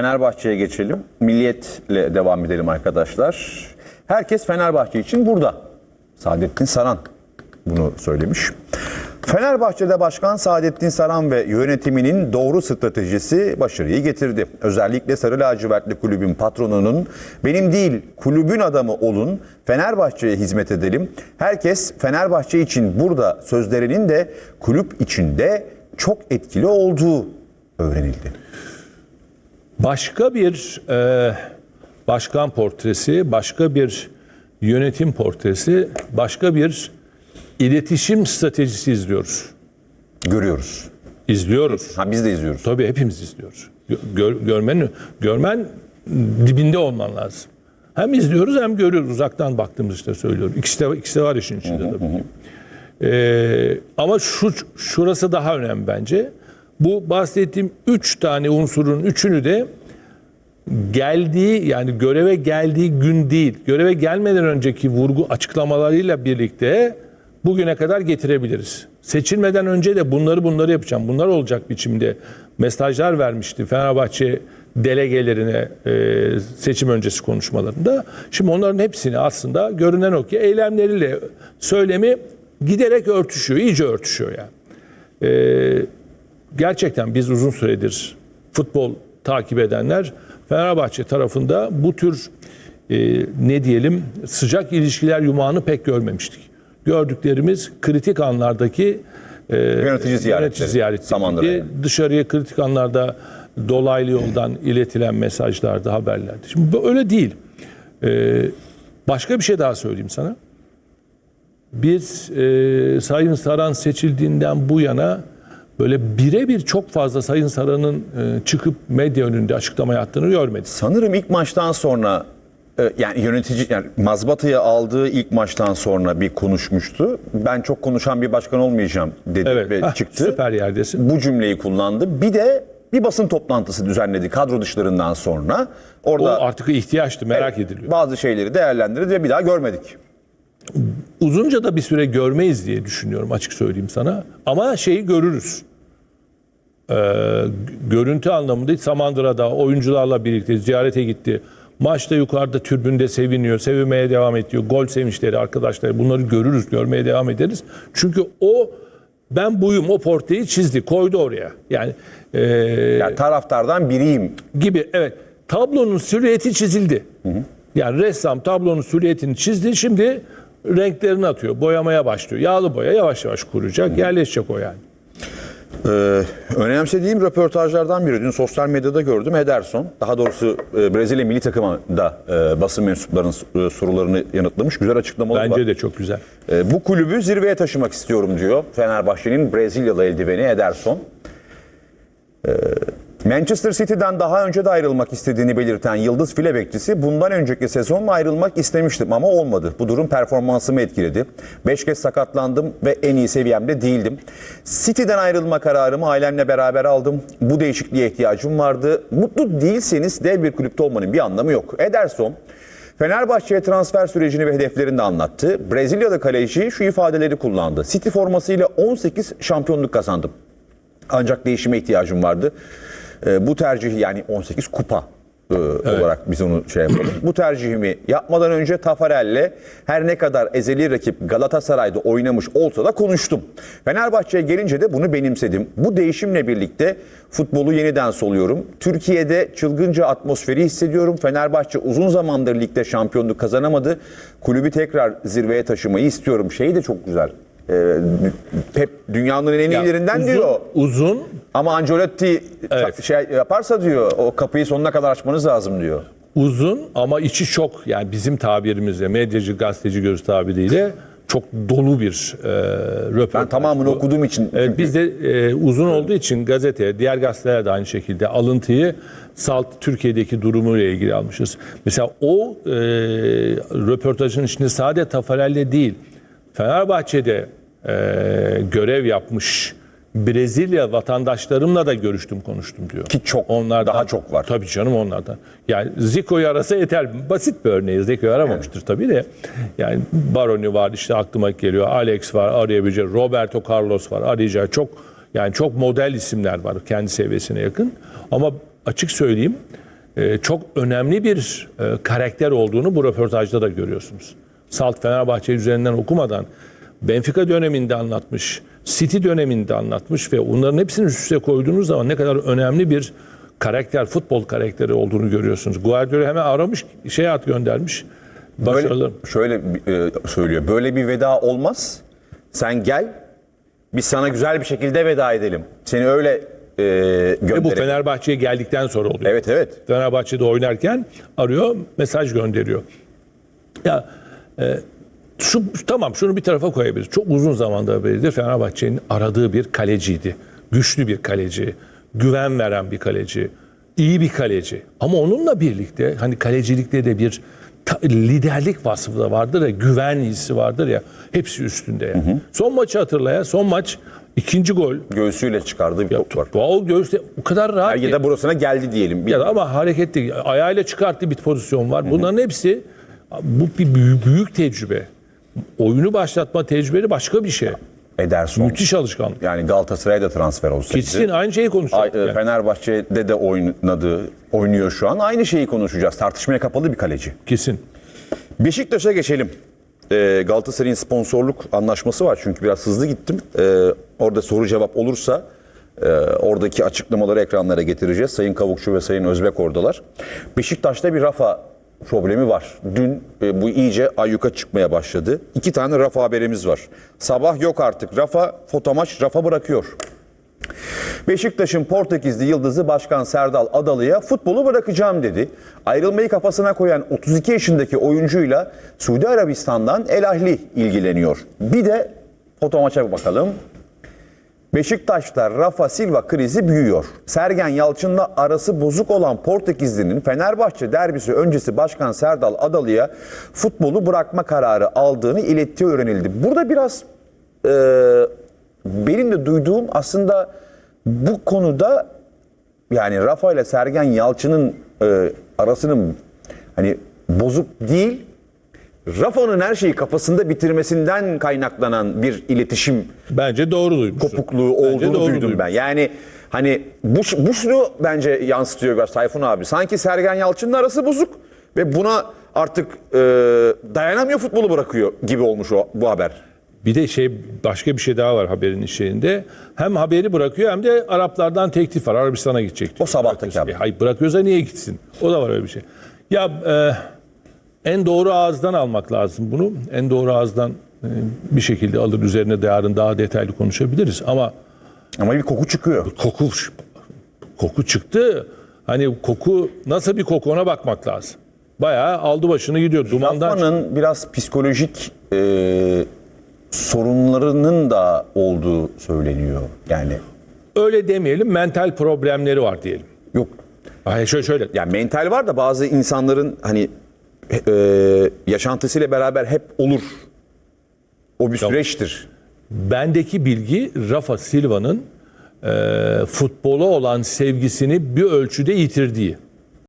Fenerbahçe'ye geçelim. Milliyetle devam edelim arkadaşlar. Herkes Fenerbahçe için burada. Saadettin Saran bunu söylemiş. Fenerbahçe'de Başkan Saadettin Saran ve yönetiminin doğru stratejisi başarıyı getirdi. Özellikle Sarı Lacivertli kulübün patronunun benim değil kulübün adamı olun, Fenerbahçe'ye hizmet edelim. Herkes Fenerbahçe için burada sözlerinin de kulüp içinde çok etkili olduğu öğrenildi. Başka bir e, başkan portresi, başka bir yönetim portresi, başka bir iletişim stratejisi izliyoruz. Görüyoruz. İzliyoruz. Ha biz de izliyoruz. Tabii hepimiz izliyoruz. Gö- Gör, görmen, görmen dibinde olman lazım. Hem izliyoruz hem görüyoruz. Uzaktan baktığımız işte söylüyorum. İkisi de, ikisi de var işin içinde tabii ki. Ee, ama şu şurası daha önemli bence. Bu bahsettiğim üç tane unsurun üçünü de geldiği yani göreve geldiği gün değil, göreve gelmeden önceki vurgu açıklamalarıyla birlikte bugüne kadar getirebiliriz. Seçilmeden önce de bunları bunları yapacağım, bunlar olacak biçimde mesajlar vermişti Fenerbahçe delegelerine e, seçim öncesi konuşmalarında. Şimdi onların hepsini aslında görünen o ki eylemleriyle söylemi giderek örtüşüyor, iyice örtüşüyor yani. Ee, gerçekten biz uzun süredir futbol takip edenler Fenerbahçe tarafında bu tür e, ne diyelim sıcak ilişkiler yumağını pek görmemiştik. Gördüklerimiz kritik anlardaki e, Yönetici ziyaretleri. ziyaretleri. Dışarıya kritik anlarda dolaylı yoldan iletilen mesajlardı, haberlerdi. Şimdi öyle değil. Ee, başka bir şey daha söyleyeyim sana. Biz e, Sayın Saran seçildiğinden bu yana böyle birebir çok fazla Sayın Saran'ın e, çıkıp medya önünde açıklama yaptığını görmedik. Sanırım ilk maçtan sonra e, yani yönetici yani mazbatayı aldığı ilk maçtan sonra bir konuşmuştu. Ben çok konuşan bir başkan olmayacağım dedi Evet, ve hah, çıktı. süper yerdesin. Bu cümleyi kullandı. Bir de bir basın toplantısı düzenledi kadro dışlarından sonra. O Orada artık ihtiyaçtı, merak ediliyor. bazı şeyleri değerlendirdi ve bir daha görmedik. Uzunca da bir süre görmeyiz diye düşünüyorum açık söyleyeyim sana. Ama şeyi görürüz. Ee, görüntü anlamında Samandıra'da oyuncularla birlikte ziyarete gitti. Maçta yukarıda türbünde seviniyor, sevinmeye devam ediyor. Gol sevinçleri arkadaşlar bunları görürüz, görmeye devam ederiz. Çünkü o ben buyum o portreyi çizdi, koydu oraya. Yani e, Yani taraftardan biriyim. gibi evet tablonun silüeti çizildi. Yani ressam tablonun silüetini çizdi şimdi renklerini atıyor boyamaya başlıyor. Yağlı boya yavaş yavaş kuracak yerleşecek o yani. Ee, önemsediğim röportajlardan biri dün sosyal medyada gördüm Ederson. Daha doğrusu e, Brezilya milli takımında e, basın mensuplarının e, sorularını yanıtlamış. Güzel açıklamaları var. Bence de çok güzel. E, bu kulübü zirveye taşımak istiyorum diyor Fenerbahçe'nin Brezilyalı eldiveni Ederson. E, Manchester City'den daha önce de ayrılmak istediğini belirten Yıldız file bekçisi bundan önceki sezon ayrılmak istemiştim ama olmadı. Bu durum performansımı etkiledi. Beş kez sakatlandım ve en iyi seviyemde değildim. City'den ayrılma kararımı ailemle beraber aldım. Bu değişikliğe ihtiyacım vardı. Mutlu değilseniz dev bir kulüpte olmanın bir anlamı yok. Ederson Fenerbahçe'ye transfer sürecini ve hedeflerini de anlattı. Brezilyalı kaleci şu ifadeleri kullandı. City formasıyla 18 şampiyonluk kazandım. Ancak değişime ihtiyacım vardı. Ee, bu tercihi yani 18 kupa e, olarak biz onu şey yapalım. bu tercihimi yapmadan önce Tafarel'le her ne kadar ezeli rakip Galatasaray'da oynamış olsa da konuştum. Fenerbahçe'ye gelince de bunu benimsedim. Bu değişimle birlikte futbolu yeniden soluyorum. Türkiye'de çılgınca atmosferi hissediyorum. Fenerbahçe uzun zamandır ligde şampiyonluk kazanamadı. Kulübü tekrar zirveye taşımayı istiyorum. Şey de çok güzel. Ee, Pep dünyanın en iyilerinden uzun, diyor. Uzun Ama Ancelotti Evet. şey yaparsa diyor o kapıyı sonuna kadar açmanız lazım diyor. uzun ama içi çok yani bizim tabirimizle medyacı gazeteci göz tabiriyle çok dolu bir e, röportaj. Ben tamamını bu. okuduğum için. Çünkü- biz de e, uzun olduğu için gazete, diğer gazeteler de aynı şekilde alıntıyı Salt Türkiye'deki durumuyla ilgili almışız. Mesela o e, röportajın içinde sade Tafarel'le değil, Fenerbahçe'de e, görev yapmış Brezilya vatandaşlarımla da görüştüm, konuştum diyor. Ki çok, daha çok var. Tabii canım onlardan. Yani Zico'yu arasa yeter. Basit bir örneği. Zico'yu aramamıştır tabii de. Yani Baroni var işte aklıma geliyor. Alex var arayabileceği. Roberto Carlos var arayacağı. Çok yani çok model isimler var kendi seviyesine yakın. Ama açık söyleyeyim e, çok önemli bir e, karakter olduğunu bu röportajda da görüyorsunuz. Salt Fenerbahçe üzerinden okumadan Benfica döneminde anlatmış, City döneminde anlatmış ve onların hepsini üst üste koyduğunuz zaman ne kadar önemli bir karakter, futbol karakteri olduğunu görüyorsunuz. Guardiola hemen aramış, şey at göndermiş. Başarılı. Böyle, şöyle e, söylüyor. Böyle bir veda olmaz. Sen gel. Biz sana güzel bir şekilde veda edelim. Seni öyle e, Ve bu gönderelim. Fenerbahçe'ye geldikten sonra oluyor. Evet evet. Fenerbahçe'de oynarken arıyor, mesaj gönderiyor. Ya e, şu tamam şunu bir tarafa koyabiliriz. Çok uzun zamandır beridir Fenerbahçe'nin aradığı bir kaleciydi. Güçlü bir kaleci, güven veren bir kaleci, iyi bir kaleci. Ama onunla birlikte hani kalecilikte de bir liderlik vasfı da vardır ya, güven hissi vardır ya. Hepsi üstünde ya. Son maçı hatırla ya. Son maç ikinci gol. Göğsüyle çıkardığı bir top var. O göğüste o kadar rahat ki. Ya da burasına geldi diyelim. Bir- Ya da ama hareketli ayağıyla çıkarttığı bir pozisyon var. Bunların hepsi bu bir büyük, büyük tecrübe. Oyunu başlatma tecrübeli başka bir şey. Ederson. Müthiş alışkanlık. Yani Galatasaray'a da transfer olsaydı. Gitsin aynı şeyi Ay- konuşacak. e, yani. Fenerbahçe'de de oynadı, oynuyor şu an. Aynı şeyi konuşacağız. Tartışmaya kapalı bir kaleci. Kesin. Beşiktaş'a geçelim. Ee, Galatasaray'ın sponsorluk anlaşması var çünkü biraz hızlı gittim. Ee, orada soru cevap olursa e, oradaki açıklamaları ekranlara getireceğiz. Sayın Kavukçu ve Sayın Özbek oradalar. Beşiktaş'ta bir rafa problemi var. Dün e, bu iyice ayyuka çıkmaya başladı. İki tane rafa haberimiz var. Sabah yok artık. Rafa, fotomaç rafa bırakıyor. Beşiktaş'ın Portekizli yıldızı Başkan Serdal Adalı'ya futbolu bırakacağım dedi. Ayrılmayı kafasına koyan 32 yaşındaki oyuncuyla Suudi Arabistan'dan El Ahli ilgileniyor. Bir de fotomaça bakalım. Beşiktaş'ta Rafa Silva krizi büyüyor. Sergen Yalçın'la arası bozuk olan Portekizli'nin Fenerbahçe derbisi öncesi Başkan Serdal Adalı'ya futbolu bırakma kararı aldığını ilettiği öğrenildi. Burada biraz e, benim de duyduğum aslında bu konuda yani Rafa ile Sergen Yalçın'ın e, arasının hani bozuk değil Rafa'nın her şeyi kafasında bitirmesinden kaynaklanan bir iletişim Bence doğru duymuş. kopukluğu olduğunu doğru duydum ben. Yani hani bu, bu şunu bence yansıtıyor biraz Tayfun abi. Sanki Sergen Yalçın'la arası bozuk ve buna artık e, dayanamıyor futbolu bırakıyor gibi olmuş o bu haber. Bir de şey başka bir şey daha var haberin içinde. Hem haberi bırakıyor hem de Araplardan teklif var. Arabistan'a gidecek. diyor. O sabahtaki Bırakıyorsa- haber. E, hayır bırakıyorsa niye gitsin? O da var öyle bir şey. Ya e, en doğru ağızdan almak lazım bunu. En doğru ağızdan e, bir şekilde alır üzerine yarın daha detaylı konuşabiliriz. Ama Ama bir koku çıkıyor. koku koku çıktı. Hani koku nasıl bir koku ona bakmak lazım. Bayağı aldı başını gidiyor. Dumandan Rafa'nın biraz psikolojik e, sorunlarının da olduğu söyleniyor. Yani öyle demeyelim mental problemleri var diyelim. yok Hayır şöyle şöyle. yani mental var da bazı insanların hani e, yaşantısıyla beraber hep olur. O bir süreçtir. Bendeki bilgi Rafa Silva'nın e, futbola olan sevgisini bir ölçüde yitirdiği.